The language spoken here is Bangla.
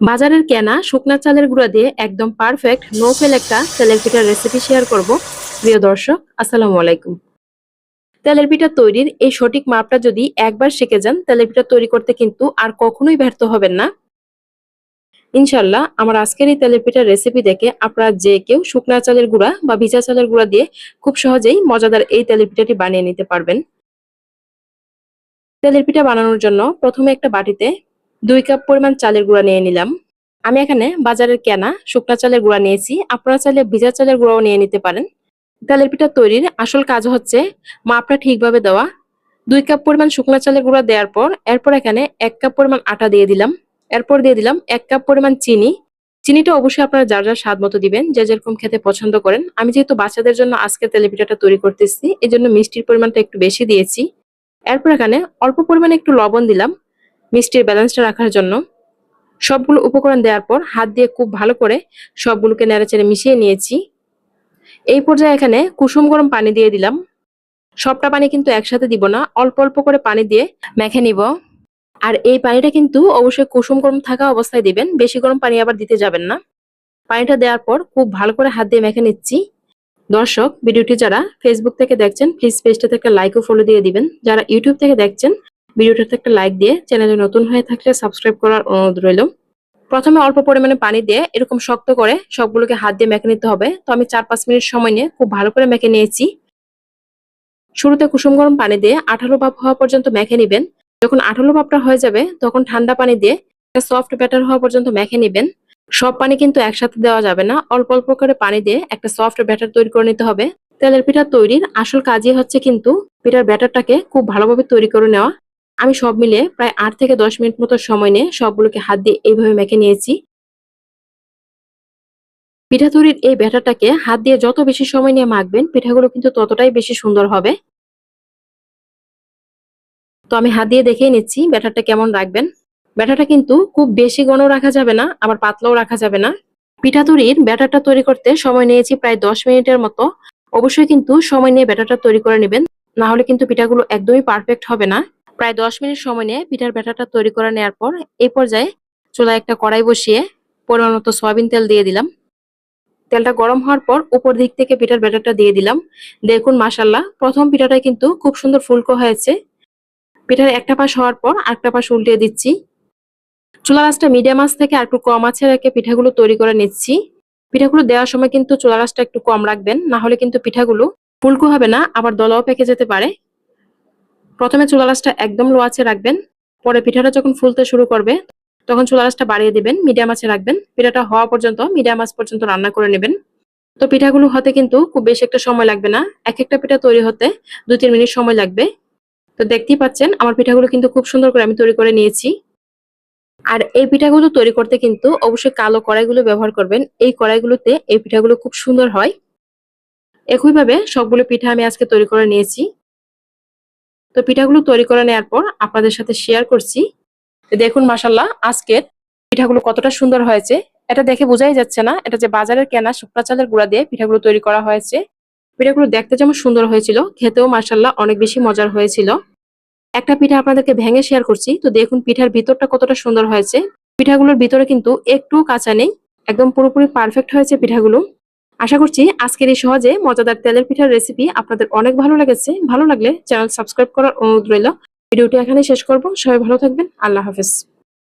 বাজারের কেনা শুকনা চালের গুঁড়া দিয়ে একদম পারফেক্ট নো ফেল একটা তেলের পিঠার রেসিপি শেয়ার করব। প্রিয় দর্শক, আসসালামু আলাইকুম। তেলের পিঠা তৈরির এই সঠিক মাপটা যদি একবার শিখে যান, তেলের পিঠা তৈরি করতে কিন্তু আর কখনোই ব্যর্থ হবেন না। ইনশাল্লাহ আমার আজকের এই তেলের পিঠার রেসিপি দেখে আপনারা যে কেউ শুকনা চালের গুঁড়া বা ভিজা চালের গুঁড়া দিয়ে খুব সহজেই মজাদার এই তেলের পিঠাটি বানিয়ে নিতে পারবেন। তেলের পিঠা বানানোর জন্য প্রথমে একটা বাটিতে দুই কাপ পরিমাণ চালের গুঁড়া নিয়ে নিলাম। আমি এখানে বাজারের কেনা শুকনা চালের গুঁড়া নিয়েছি। আপনারা চাইলে ভিজা চালের গুঁড়াও নিয়ে নিতে পারেন। তেলের পিঠা তৈরির আসল কাজ হচ্ছে মাপটা ঠিকভাবে দেওয়া। দুই কাপ পরিমাণ শুকনা চালের গুঁড়া দেওয়ার পর, এরপর এখানে এক কাপ পরিমাণ আটা দিয়ে দিলাম। এরপর দিয়ে দিলাম এক কাপ পরিমাণ চিনি। চিনিটা অবশ্যই আপনারা যার যার স্বাদ মতো দিবেন, যে যেরকম খেতে পছন্দ করেন। আমি যেহেতু বাচ্চাদের জন্য আজকে তেলের পিঠাটা তৈরি করতেছি এই জন্য মিষ্টির পরিমাণটা একটু বেশি দিয়েছি। এরপর এখানে অল্প পরিমাণে একটু লবণ দিলাম। মিষ্টির ব্যালেন্সটা রাখার জন্য সবগুলো উপকরণ দেওয়ার পর হাত দিয়ে খুব ভালো করে সবগুলোকে নেড়েচেড়ে মিশিয়ে নিয়েছি। এই পর্যায়ে এখানে কুসুম গরম পানি দিয়ে দিলাম। সবটা পানি কিন্তু একসাথে দিব না, অল্প অল্প করে পানি দিয়ে মেখে নিব। আর এই পানিটা কিন্তু অবশ্যই কুসুম গরম থাকা অবস্থায় দিবেন, বেশি গরম পানি আবার দিতে যাবেন না। পানিটা দেওয়ার পর খুব ভালো করে হাত দিয়ে মেখে নিচ্ছি। দর্শক, ভিডিওটি যারা ফেসবুক থেকে দেখছেন প্লিজ পেজটাতে একটা লাইক ও ফলো দিয়ে দিবেন। যারা ইউটিউব থেকে দেখছেন ভিডিওটাতে একটা লাইক দিয়ে চ্যানেলে নতুন হয়ে থাকলে সাবস্ক্রাইব করার অনুরোধ রইল। প্রথমে অল্প পরিমাণে পানি দিয়ে এরকম শক্ত করে সবগুলোকে হাত দিয়ে মেখে নিতে হবে। তো আমি চার পাঁচ মিনিট সময় নিয়ে খুব ভালো করে মেখে নিয়েছি। শুরুতে কুসুম গরম পানি দিয়ে আঠালো ভাব হওয়া পর্যন্ত মেখে নিবেন। যখন আঠালো ভাবটা হয়ে যাবে, তখন ঠান্ডা পানি দিয়ে সফট ব্যাটার হওয়া পর্যন্ত মেখে নিবেন। সব পানি কিন্তু একসাথে দেওয়া যাবে না। অল্প অল্প করে পানি দিয়ে একটা সফট ব্যাটার তৈরি করে নিতে হবে। তেলের পিঠা তৈরির আসল কাজই হচ্ছে কিন্তু পিঠার ব্যাটারটাকে খুব ভালোভাবে তৈরি করে নেওয়া। আমি সব মিলে প্রায় আট থেকে দশ মিনিট মতো সময় নিয়ে সবগুলোকে হাত দিয়ে এইভাবে মেখে নিয়েছি। পিঠা তৈরির এই ব্যাটারটাকে হাত দিয়ে যত বেশি সময় নিয়ে মাখবেন, পিঠাগুলো কিন্তু ততটাই বেশি সুন্দর হবে। তো আমি হাত দিয়ে দেখেই নিচ্ছি ব্যাটারটা কেমন রাখবেন। ব্যাটারটা কিন্তু খুব বেশি ঘন রাখা যাবে না, আবার পাতলাও রাখা যাবে না। পিঠা তৈরির ব্যাটারটা তৈরি করতে সময় নিয়েছি প্রায় দশ মিনিটের মতো। অবশ্যই কিন্তু সময় নিয়ে ব্যাটারটা তৈরি করে নেবেন, না হলে কিন্তু পিঠাগুলো একদমই পারফেক্ট হবে না। প্রায় দশ মিনিট সময় নিয়ে পিঠার ব্যাটারটা তৈরি করে নেওয়ার পর এই পর্যায়ে চুলায় একটা কড়াই বসিয়ে পরিমাণ মতো সয়াবিন তেল দিয়ে দিলাম। তেলটা গরম হওয়ার পর উপর দিক থেকে পিঠার ব্যাটারটা দিয়ে দিলাম। দেখুন মাসাল্লাহ প্রথম পিঠাটা কিন্তু খুব সুন্দর ফুলকো হয়েছে। পিঠার একটা পাশ হওয়ার পর আরেকটা পাশ উল্টিয়ে দিচ্ছি। চুলা রাসটা মিডিয়াম আঁচ থেকে আর একটু কম আছে রেখে পিঠাগুলো তৈরি করে নিচ্ছি। পিঠাগুলো দেওয়ার সময় কিন্তু চুলা রাসটা একটু কম রাখবেন, না হলে কিন্তু পিঠাগুলো ফুলকো হবে না, আবার দলাও পেকে যেতে পারে। প্রথমে চুলা রাসটা একদম লো আছে রাখবেন, পরে পিঠাটা যখন ফুলতে শুরু করবে, তখন চুলা রাসটা বাড়িয়ে দিবেন মিডিয়াম আছে রাখবেন। পিঠাটা হওয়া পর্যন্ত মিডিয়াম আঁচ পর্যন্ত রান্না করে নেবেন। তো পিঠাগুলো হতে কিন্তু খুব বেশি একটা সময় লাগবে না, এক একটা পিঠা তৈরি হতে দু তিন মিনিট সময় লাগবে। তো দেখতেই পাচ্ছেন, আমার পিঠাগুলো কিন্তু খুব সুন্দর করে আমি তৈরি করে নিয়েছি। আর এই পিঠাগুলো তৈরি করতে কিন্তু অবশ্যই কালো কড়াইগুলো ব্যবহার করবেন। এই কড়াইগুলোতে এই পিঠাগুলো খুব সুন্দর হয়। একইভাবে সবগুলো পিঠা আমি আজকে তৈরি করে নিয়েছি। তো পিঠাগুলো তৈরি করে নেওয়ার পর আপনাদের সাথে শেয়ার করছি। দেখুন মাসাল্লাহ আজকের পিঠাগুলো কতটা সুন্দর হয়েছে। এটা দেখে বোঝাই যাচ্ছে না, এটা যে বাজারের কেনা শুকনা চালের গুঁড়া দিয়ে পিঠাগুলো তৈরি করা হয়েছে। পিঠাগুলো দেখতে যেমন সুন্দর হয়েছিল, খেতেও মাসাল্লাহ অনেক বেশি মজার হয়েছিল। একটা পিঠা আপনাদেরকে ভেঙে শেয়ার করছি, তো দেখুন পিঠার ভিতরটা কতটা সুন্দর হয়েছে। পিঠাগুলোর ভিতরে কিন্তু একটু কাঁচা নেই, একদম পুরোপুরি পারফেক্ট হয়েছে পিঠাগুলো। আশা করছি আজকের এই সহজে মজাদার তেলের পিঠার রেসিপি আপনাদের অনেক ভালো লেগেছে। ভালো লাগলে চ্যানেল সাবস্ক্রাইব করার অনুরোধ রইল। ভিডিওটি এখানে শেষ করব। সবাই ভালো থাকবেন। আল্লাহ হাফেজ।